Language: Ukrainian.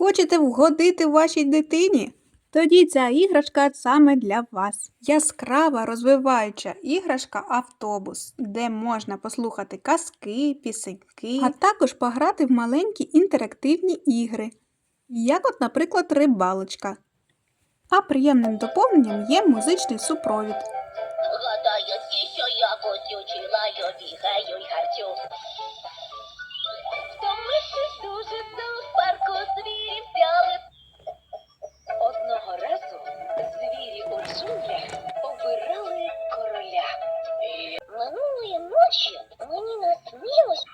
Хочете вгодити вашій дитині? Тоді ця іграшка саме для вас. Яскрава розвиваюча іграшка автобус, де можна послухати казки, пісеньки, а також пограти в маленькі інтерактивні ігри, як от, наприклад, рибалочка. А приємним доповненням є музичний супровід. Наче мені наснилось,